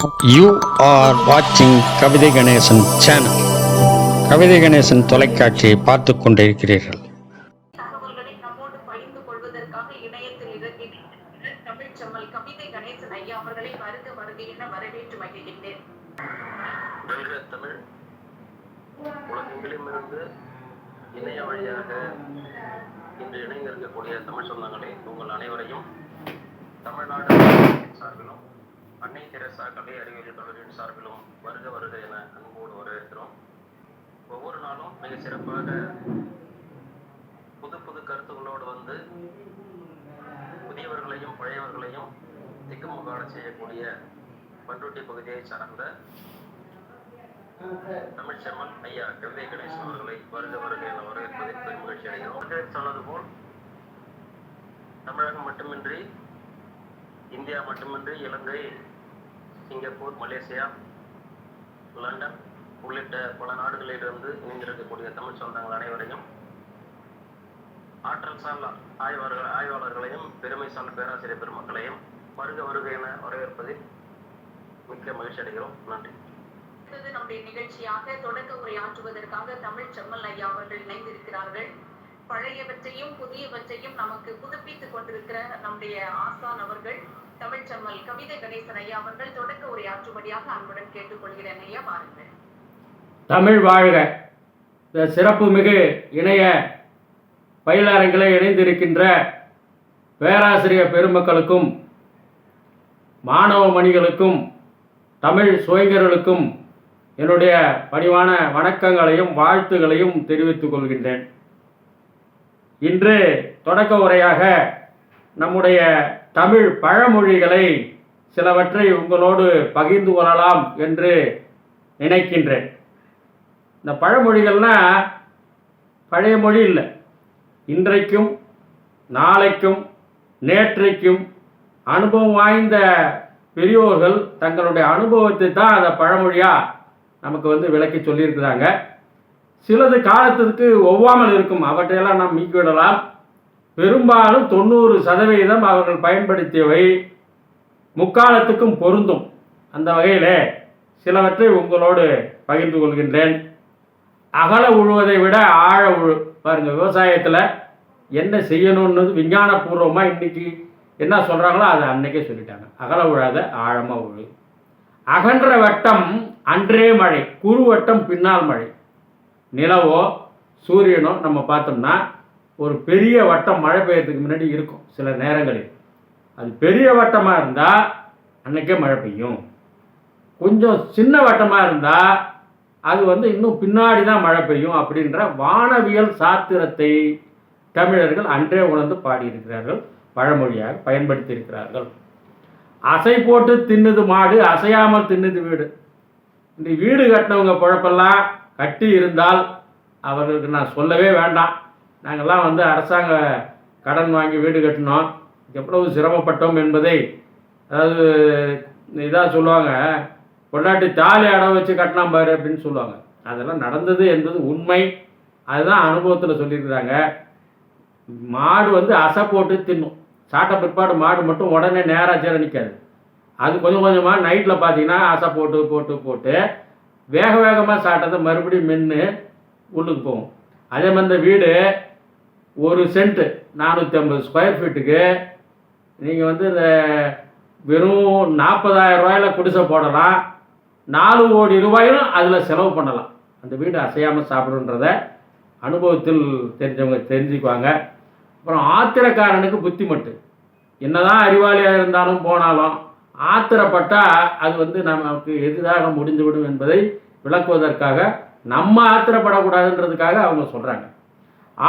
You are வாட்சிங் கவிதை Ganesan channel கவிதை கணேசன் தொலைக்காட்சியை பார்த்து கொண்டிருக்கிறீர்கள் இணைய வழியாக இன்று இணைந்திருக்கக்கூடிய தமிழ் சொந்தங்களே உங்கள் அனைவரையும் தமிழ்நாடு சார்பிலும் அன்னை தெரசா கலை அறிவியல் கல்லூரியின் சார்பிலும் வருக வருக என அன்போடு வரவேற்கிறோம். ஒவ்வொரு நாளும் மிக சிறப்பாக புது புது கருத்துக்களோடு வந்து புதியவர்களையும் பழையவர்களையும் திக்குமுகாட செய்யக்கூடிய பண்ருட்டி பகுதியை சார்ந்த தமிழ்ச்செம்மன் ஐயா கவிதை கணேசன் அவர்களை வருக வருக என வரவேற்பதில் பெரும் மகிழ்ச்சி அடைகிறோம். சொன்னது போல் தமிழகம் மட்டுமின்றி இந்தியா மட்டுமின்றி இலங்கை சிங்கப்பூர் மலேசியா லண்டன் உள்ளிட்ட பல நாடுகளிலிருந்து இணைந்திருக்கக்கூடிய தமிழ் சொந்தங்கள் அனைவரையும் ஆற்றல் சார்ந்த ஆய்வாளர்கள் ஆய்வாளர்களையும் பெருமை சார்ந்த பேராசிரியர் பெருமக்களையும் வருக வருக என வரவேற்பதில் மிக்க மகிழ்ச்சி அடைகிறோம். நன்றி. அடுத்தது நம்முடைய நிகழ்ச்சியாக தொடக்க உரையாற்றுவதற்காக தமிழ் செம்மல் ஐயா அவர்கள் இணைந்திருக்கிறார்கள். பழையவற்றையும் புதியவற்றையும் நமக்கு புதுப்பித்துக் கொண்டிருக்கிற நம்முடைய ஆசான் அவர்கள் தமிழ் செம்மல் கவிதை கணேசன் ஐயா அவர்கள் தொடக்க உரையாற்றும்படியாக அன்புடன் கேட்டுக்கொள்கிறேன் ஐயா வாருங்கள். தமிழ் வாழ்க. இந்த சிறப்புமிகு இணைய பயிலரங்களை இணைந்திருக்கின்ற பேராசிரியர் பெருமக்களுக்கும் மாணவ மணிகளுக்கும் தமிழ் சுவைஞர்களுக்கும் என்னுடைய பணிவான வணக்கங்களையும் வாழ்த்துகளையும் தெரிவித்துக் கொள்கின்றேன். இன்று தொடக்க உரையாக நம்முடைய தமிழ் பழமொழிகளை சிலவற்றை உங்களோடு பகிர்ந்து கொள்ளலாம் என்று நினைக்கின்றேன். இந்த பழமொழிகள்னா பழைய மொழி இல்லை. இன்றைக்கும் நாளைக்கும் நேற்றைக்கும் அனுபவம் வாய்ந்த பெரியோர்கள் தங்களுடைய அனுபவத்தை தான் அந்த பழமொழியாக நமக்கு வந்து விளக்கி சொல்லியிருக்கிறாங்க. சிலது காலத்திற்கு ஒவ்வாமல் இருக்கும். அவற்றையெல்லாம் நாம் நீக்கிவிடலாம். பெரும்பாலும் தொண்ணூறு சதவீதம் அவர்கள் பயன்படுத்தியவை முக்காலத்துக்கும் பொருந்தும். அந்த வகையில் சிலவற்றை உங்களோடு பகிர்ந்து கொள்கின்றேன். அகல உழுவதை விட ஆழ உழு. பாருங்கள் விவசாயத்தில் என்ன செய்யணும்னு விஞ்ஞானபூர்வமாக இன்னைக்கு என்ன சொல்கிறாங்களோ அதை அன்னைக்கே சொல்லிட்டாங்க. அகல உழாத ஆழமாக உழு. அகன்ற வட்டம் அன்றே மழை குறுவட்டம் பின்னால் மழை. நிலவோ சூரியனோ நம்ம பார்த்தோம்னா ஒரு பெரிய வட்டம் மழை பெய்யறதுக்கு முன்னாடி இருக்கும் சில நேரங்களில். அது பெரிய வட்டமாக இருந்தால் அன்னைக்கே மழை பெய்யும். கொஞ்சம் சின்ன வட்டமாக இருந்தால் அது வந்து இன்னும் பின்னாடி தான் மழை பெய்யும் அப்படின்ற வானவியல் சாத்திரத்தை தமிழர்கள் அன்றே உணர்ந்து பாடியிருக்கிறார்கள் பழமொழியாக பயன்படுத்தி இருக்கிறார்கள் அசை போட்டு தின்னுது மாடு அசையாமல் தின்னுது வீடு. இந்த வீடு கட்டினவங்க குழப்பெல்லாம் கட்டி இருந்தால் அவர்களுக்கு நான் சொல்லவே வேண்டாம். நாங்கள்லாம் வந்து அரசாங்க கடன் வாங்கி வீடு கட்டினோம். எவ்வளவு சிரமப்பட்டோம் என்பதை அதாவது இதாக சொல்லுவாங்க பொண்டாட்டி தாலி அடம் வச்சு கட்டினாம் பாரு அப்படின்னு சொல்லுவாங்க. அதெல்லாம் நடந்தது என்பது உண்மை. அதுதான் அனுபவத்தில் சொல்லியிருக்கிறாங்க. மாடு வந்து அசை போட்டு தின்னும். சாட்ட பிற்பாடு மாடு மட்டும் உடனே நேராக சேர நிற்காது அது கொஞ்சம் கொஞ்சமாக நைட்டில் பார்த்தீங்கன்னா அசை போட்டு போட்டு போட்டு வேக வேகமாக சாட்டத்தை மறுபடியும் மென்று உள்ளுக்கு போகும். அதே மாதிரி இந்த வீடு ஒரு சென்ட்டு நானூற்றி ஐம்பது ஸ்கொயர் ஃபீட்டுக்கு நீங்கள் வந்து இந்த வெறும் நாற்பதாயிரம் ரூபாயில குடிசை போடலாம். நாலு கோடி ரூபாயும் அதில் செலவு பண்ணலாம். அந்த வீடு அசையாமல் சாப்பிடுன்றத அனுபவத்தில் தெரிஞ்சவங்க தெரிஞ்சுக்குவாங்க. அப்புறம் ஆத்திரக்காரனுக்கு புத்தி மட்டு என்னதான் அறிவாளியாக இருந்தாலும் போனாலும் ஆத்திரப்பட்டால் அது வந்து நமக்கு எதிராக முடிந்துவிடும் என்பதை விளக்குவதற்காக நம்ம ஆத்திரப்படக்கூடாதுன்றதுக்காக அவங்க சொல்கிறாங்க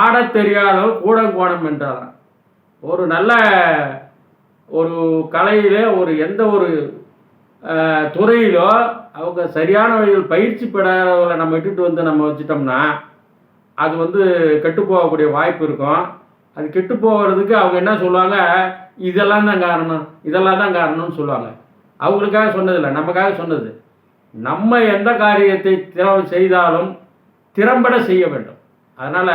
ஆடத் தெரியாதவர் கோணம் என்றாராம் ஒரு நல்ல ஒரு கலையிலே ஒரு எந்த ஒரு துறையிலோ அவங்க சரியான வழியில் பயிற்சி பெறாதவங்களை நம்ம இட்டுட்டு வந்து நம்ம வச்சிட்டோம்னா அது வந்து கெட்டு போகக்கூடிய வாய்ப்பு இருக்கும். அது கெட்டு போகிறதுக்கு அவங்க என்ன சொல்லுவாங்க? இதெல்லாம் தான் காரணம். இதெல்லாம் தான் காரணம்னு சொல்லுவாங்க. அவங்களுக்காக சொன்னதில்லை நமக்காக சொன்னது. நம்ம எந்த காரியத்தை திறம் செய்தாலும் திறம்பட செய்ய வேண்டும். அதனால்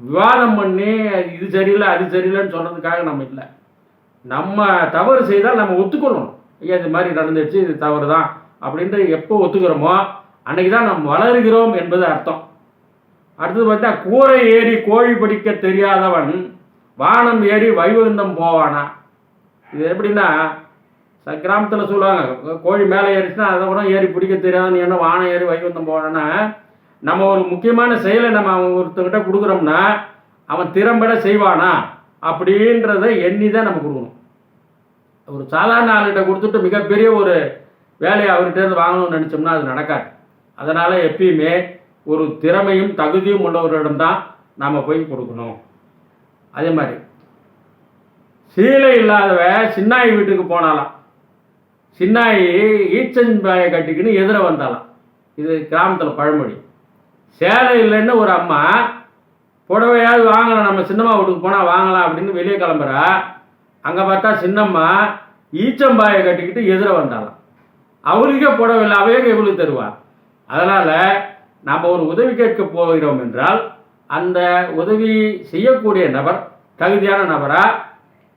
விவாதம் பண்ணி இது சரியில்லை அது சரியில்லைன்னு சொன்னதுக்காக நம்ம இல்லை. நம்ம தவறு செய்தால் நம்ம ஒத்துக்கொள்ளணும். ஐயா இது மாதிரி நடந்துச்சு இது தவறு தான் அப்படின்ட்டு எப்போ ஒத்துக்கிறோமோ அன்னைக்கு தான் நாம் வளருகிறோம் என்பது அர்த்தம். அடுத்தது பார்த்தா கூரை ஏறி கோழி பிடிக்க தெரியாதவன் வானம் ஏறி வைகுந்தம் போவானா? இது எப்படின்னா ச- சொல்லுவாங்க கோழி மேலே ஏறிச்சுன்னா அதை கூட ஏறி பிடிக்க தெரியாத என்ன வானம் ஏறி வைகுந்தம் போவானா நம்ம ஒரு முக்கியமான செயலை நம்ம அவன் ஒருத்தர்கிட்ட கொடுக்குறோம்னா அவன் திறம்பட செய்வானா? அப்படின்றத எண்ணி தான் நம்ம கொடுக்கணும். ஒரு சாதாரண ஆளுகிட்ட கொடுத்துட்டு மிகப்பெரிய ஒரு வேலையை அவர்கிட்ட இருந்து வாங்கணும்னு நினச்சோம்னா அது நடக்காது. அதனால் எப்பயுமே ஒரு திறமையும் தகுதியும் உள்ளவர்களிடம் தான் நாம் போய் கொடுக்கணும். அதே மாதிரி சீலை இல்லாதவ சின்னாய் வீட்டுக்கு போனாலாம். சின்னாயி ஈச்சன் பாயை கட்டிக்கின்னு எதிர வந்தாலாம். இது கிராமத்தில் பழமொழி. சேலை இல்லைன்னு ஒரு அம்மா புடவையாவது வாங்கலாம் நம்ம சின்னம்மா வீட்டுக்கு போனால் வாங்கலாம் அப்படின்னு வெளியே கிளம்புறா. அங்கே பார்த்தா சின்னம்மா ஈச்சம்பாயை கட்டிக்கிட்டு எதிர வந்தாலாம் அவருக்கே புடவை இல்லை அவையே இவளுக்கு தருவா. அதனால் நாம் ஒரு உதவி கேட்க போகிறோம் என்றால் அந்த உதவி செய்யக்கூடிய நபர் தகுதியான நபரா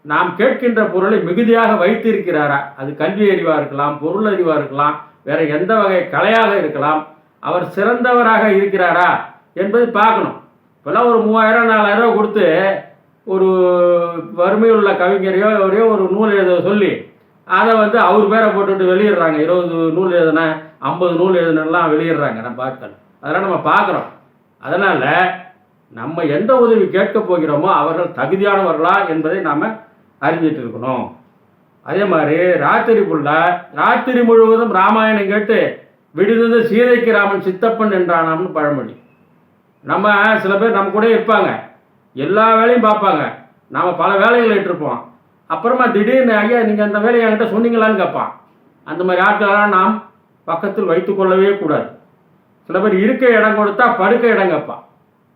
நாம் கேட்கின்ற பொருளை மிகுதியாக வைத்திருக்கிறாரா? அது கல்வி அறிவாக இருக்கலாம் பொருள் அறிவாக இருக்கலாம் வேற எந்த வகை கலையாக இருக்கலாம் அவர் சிறந்தவராக இருக்கிறாரா என்பதை பார்க்கணும். இப்போல்லாம் ஒரு மூவாயிரம் நாலாயிரம் ரூபா கொடுத்து ஒரு வறுமையுள்ள கவிஞரையோ ஒரே ஒரு நூல் எழுத சொல்லி அதை வந்து அவர் பேரை போட்டுட்டு வெளியிடுறாங்க. இருபது நூல் எழுதுன ஐம்பது நூல் எழுதுனெல்லாம் வெளியிடுறாங்க. நம்ம ஆட்கள் அதெல்லாம் நம்ம பார்க்குறோம். அதனால் நம்ம எந்த உதவி கேட்க போகிறோமோ அவர்கள் தகுதியானவர்களா என்பதை நாம் அறிஞ்சிட்டு இருக்கணும். அதே மாதிரி ராத்திரி புள்ள ராத்திரி முழுவதும் ராமாயணம் கேட்டு விடுதது சீதைக்கு ராமன் சித்தப்பன் என்றானாம்னு பழமொழி. நம்ம சில பேர் நம்ம கூட இருப்பாங்க. எல்லா வேலையும் பார்ப்பாங்க. நாம் பல வேலைகள் இட்டிருப்போம் அப்புறமா திடீர்னு ஐயா நீங்கள் அந்த வேலையை என்கிட்ட சொன்னீங்களான்னு கேட்பான். அந்த மாதிரி ஆட்களெல்லாம் நாம் பக்கத்தில் வைத்துக்கொள்ளவே கூடாது. சில பேர் இருக்க இடம் கொடுத்தா படுக்க இடம் கேட்பான்.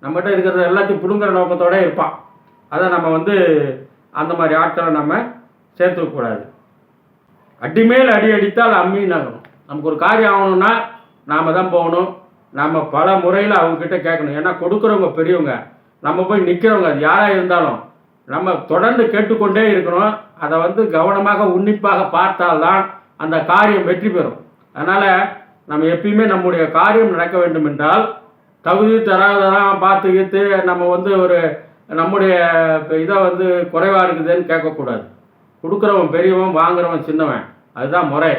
நம்மகிட்ட இருக்கிறது எல்லாத்தையும் பிடுங்குற நோக்கத்தோட இருப்பான். அதை நம்ம வந்து அந்த மாதிரி ஆட்களை நம்ம சேர்த்துக்கூடாது அடிமேல் அடி அடித்தால் அம்மி நகரும். நமக்கு ஒரு காரியம் ஆகணும்னா நாம் தான் போகணும். நாம் பல முறையில் அவங்கக்கிட்ட கேட்கணும். ஏன்னா கொடுக்குறவங்க பெரியவங்க. நம்ம போய் நிற்கிறவங்க அது யாராக இருந்தாலும். நம்ம தொடர்ந்து கேட்டுக்கொண்டே இருக்கணும். அதை வந்து கவனமாக உன்னிப்பாக பார்த்தால்தான் அந்த காரியம் வெற்றி பெறும். அதனால் நம்ம எப்பயுமே நம்முடைய காரியம் நடக்க வேண்டும் என்றால் தகுதி தராதெல்லாம் பார்த்து கீத்து நம்ம வந்து ஒரு நம்முடைய இதை வந்து குறைவாக இருக்குதுன்னு கேட்கக்கூடாது. கொடுக்குறவன் பெரியவன் வாங்குறவன் சின்னவன். அதுதான் முறை.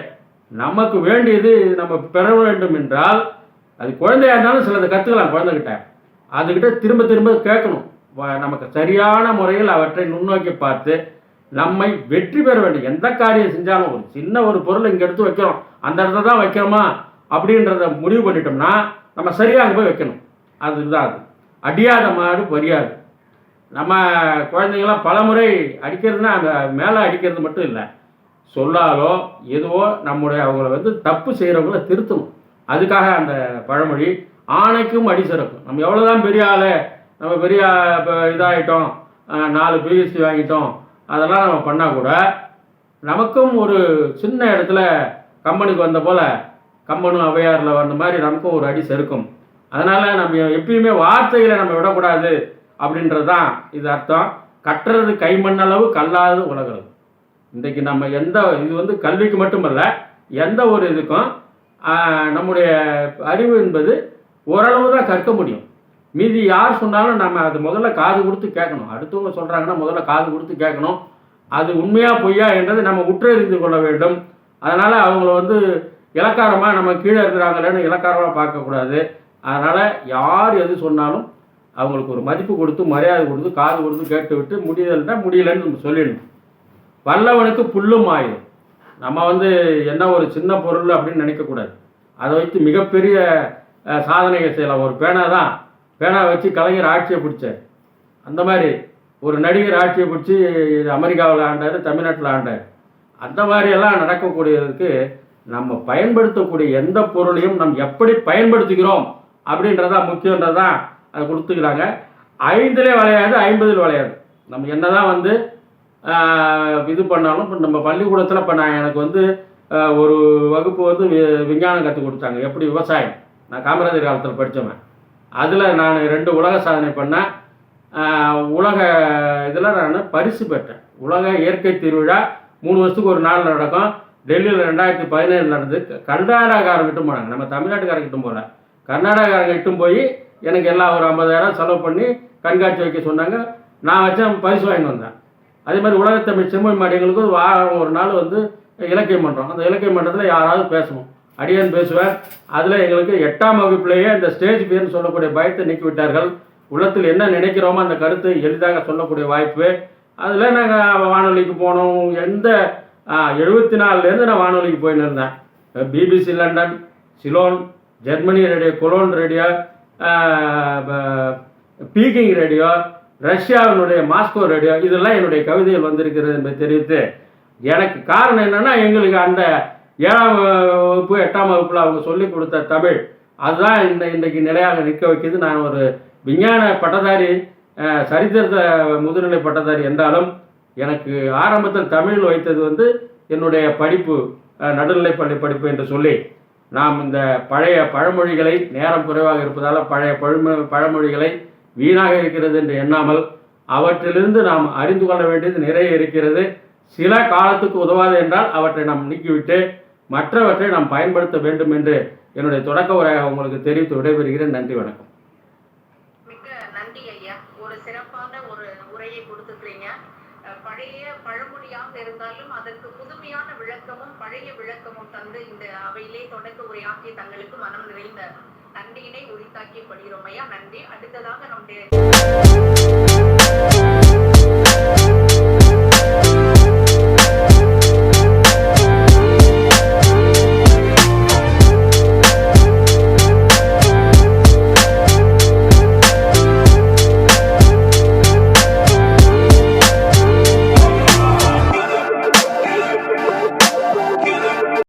நமக்கு வேண்டியது நம்ம பெற வேண்டும் என்றால் அது குழந்தையாக இருந்தாலும் சிலதை கற்றுக்கலாம் குழந்தைகிட்ட. அதுக்கிட்ட திரும்ப திரும்ப கேட்கணும். நமக்கு சரியான முறையில் அவற்றை நுண்ணோக்கி பார்த்து நம்மை வெற்றி பெற வேண்டும். எந்த காரியம் செஞ்சாலும் ஒரு சின்ன ஒரு பொருள் இங்கே எடுத்து வைக்கிறோம். அந்த இடத்துல தான் வைக்கிறோமா? அப்படின்றத முடிவு பண்ணிட்டோம்னா நம்ம சரியாக அங்கே போய் வைக்கணும். அதுதான் அது. அடியாத மாடு பொரியாது. நம்ம குழந்தைங்களாம் பலமுறை அடிக்கிறதுனா அந்த மேலே அடிக்கிறது மட்டும் இல்லை. சொல்லாலோ எதுவோ நம்முடைய அவங்கள வந்து தப்பு செய்கிறவங்கள திருத்தணும். அதுக்காக அந்த பழமொழி ஆணைக்கும் அடி சிறக்கும். நம்ம எவ்வளோதான் பெரிய ஆளு நம்ம பெரிய இப்போ இதாகிட்டோம் நாலு பிஹெச்டி வாங்கிட்டோம் அதெல்லாம் நம்ம பண்ணால் கூட நமக்கும் ஒரு சின்ன இடத்துல கம்பனுக்கு வந்த போல் கம்பனும் அவையாரில் வந்த மாதிரி நமக்கும் ஒரு அடி செருக்கும். அதனால் நம்ம எப்பயுமே வார்த்தைகளை நம்ம விடக்கூடாது அப்படின்றது தான் இது அர்த்தம். கட்டுறது கைமண்ணளவு கல்லாது உலகிறது. இன்றைக்கு நம்ம எந்த இது வந்து கல்விக்கு மட்டுமல்ல எந்த ஒரு இதுக்கும் நம்முடைய அறிவு என்பது ஓரளவு தான் கற்க முடியும். மீதி யார் சொன்னாலும் நம்ம அது முதல்ல காது கொடுத்து கேட்கணும். அடுத்தவங்க சொல்கிறாங்கன்னா முதல்ல காது கொடுத்து கேட்கணும். அது உண்மையா பொய்யா என்றதை நம்ம உற்றறிந்து கொள்ள வேண்டும். அதனால் அவங்கள வந்து இலக்காரமாக நம்ம கீழே இருக்கிறாங்களேன்னு இலக்காரமாக பார்க்கக்கூடாது அதனால் யார் எது சொன்னாலும் அவங்களுக்கு ஒரு மதிப்பு கொடுத்து மரியாதை கொடுத்து காது கொடுத்து கேட்டு விட்டு முடியலைன்னா முடியலன்னு நம்ம சொல்லிடணும். வல்லவனுக்கு புல்லும் ஆயிடும் நம்ம வந்து என்ன ஒரு சின்ன பொருள் அப்படின்னு நினைக்கக்கூடாது. அதை வைத்து மிகப்பெரிய சாதனைகள் செய்யலாம். ஒரு பேனா தான். பேனா வச்சு கலைஞர் ஆட்சியை பிடிச்சார். அந்த மாதிரி ஒரு நடிகர் ஆட்சியை பிடிச்சி அமெரிக்காவில் ஆண்டார் தமிழ்நாட்டில் ஆண்டார். அந்த மாதிரி எல்லாம் நடக்கக்கூடியதுக்கு நம்ம பயன்படுத்தக்கூடிய எந்த பொருளையும் நம்ம எப்படி பயன்படுத்திக்கிறோம் அப்படின்றதா முக்கியன்றதான் அதை கொடுத்துக்கிறாங்க. ஐந்திலே விளையாது ஐம்பதில் விளையாது. நம்ம என்னதான் வந்து இது பண்ணாலும் இப்போ நம்ம பள்ளிக்கூடத்தில் இப்போ நான் எனக்கு வந்து ஒரு வகுப்பு வந்து வி- விஞ்ஞானம் கற்றுக் கொடுத்தாங்க. எப்படி? விவசாயம். நான் காமராஜர் காலத்தில் படித்தவன் அதில் நான் ரெண்டு உலக சாதனை பண்ணேன் உலக இதில் நான் பரிசு பெற்றேன். உலக இயற்கை திருவிழா மூணு வருஷத்துக்கு ஒரு நாள் நடக்கும். டெல்லியில் ரெண்டாயிரத்தி பதினேழு நடந்து கர்நாடகாரங்கிட்டும் போனாங்க. நம்ம தமிழ்நாட்டுக்காரங்கிட்டும் போகல. கர்நாடகாரங்கிட்டும் போய் எனக்கு எல்லாம் ஒரு ஐம்பதாயிரம் செலவு பண்ணி கண்காட்சி வைக்க சொன்னாங்க. நான் வச்சேன் பரிசு வாங்கிட்டு வந்தேன். அதே மாதிரி உலகத்தமிழ் செம்மொழி மாடிகளுக்கு வாரம் ஒரு நாள் வந்து இலக்கியம் மன்றம். அந்த இலக்கிய மன்றத்தில் யாராவது பேசுவோம் அடியான் பேசுவேன் அதில் எங்களுக்கு எட்டாம் வகுப்பிலேயே அந்த ஸ்டேஜ் பேர்னு சொல்லக்கூடிய பயத்தை நீக்கி விட்டார்கள் உள்ளத்தில் என்ன நினைக்கிறோமோ அந்த கருத்தை எளிதாக சொல்லக்கூடிய வாய்ப்பு. அதில் நாங்கள் வானொலிக்கு போனோம். எந்த எழுபத்தி நாலுலேருந்து நான் வானொலிக்கு போயின்னு இருந்தேன். BBC London Ceylon Germany radio Cologne radio Peking radio ரஷ்யாவினுடைய மாஸ்கோ ரேடியோ இதெல்லாம் என்னுடைய கவிதையில் வந்திருக்கிறது என்பதை தெரிவித்து எனக்கு காரணம் என்னன்னா எங்களுக்கு அந்த ஏழாம் வகுப்பு எட்டாம் வகுப்பில் அவங்க சொல்லி கொடுத்த தமிழ் அதுதான் இந்த இன்றைக்கு நிலையாக நிற்க வைக்கிது. நான் ஒரு விஞ்ஞான பட்டதாரி அஹ், முதுநிலை பட்டதாரி என்றாலும் எனக்கு ஆரம்பத்தில் தமிழ் வைத்தது வந்து என்னுடைய படிப்பு நடுநிலை பள்ளி படிப்பு என்று சொல்லி நாம் இந்த பழைய பழமொழிகளை நேரம் குறைவாக இருப்பதால் பழைய பழமொழிகளை வீணாக இருக்கிறது என்று எண்ணாமல் அவற்றிலிருந்து நாம் அறிந்து கொள்ள வேண்டியது நிறைய இருக்கிறது. சில காலத்துக்கு உதவாது என்றால் அவற்றை நாம் நீக்கிவிட்டு மற்றவற்றை நாம் பயன்படுத்த வேண்டும் என்று என்னுடைய தொடக்க உரையாக உங்களுக்கு தெரிவித்து விடைபெறுகிறேன். நன்றி வணக்கம். மிக்க நன்றி ஐயா. ஒரு சிறப்பான ஒரு உரையை கொடுத்துக்கிறீங்க. பழைய பழமொழியாக இருந்தாலும் அதற்கு புதுமையான விளக்கமும் பழைய விளக்கமும் தந்து இந்த அவையிலே தொடக்க உரையாற்றிய தங்களுக்கு மனம் நிறைந்த நன்றியினை உரித்தாக்கி கொள்கிறோம் ஐயா நன்றி. அடுத்ததாக நம்முடைய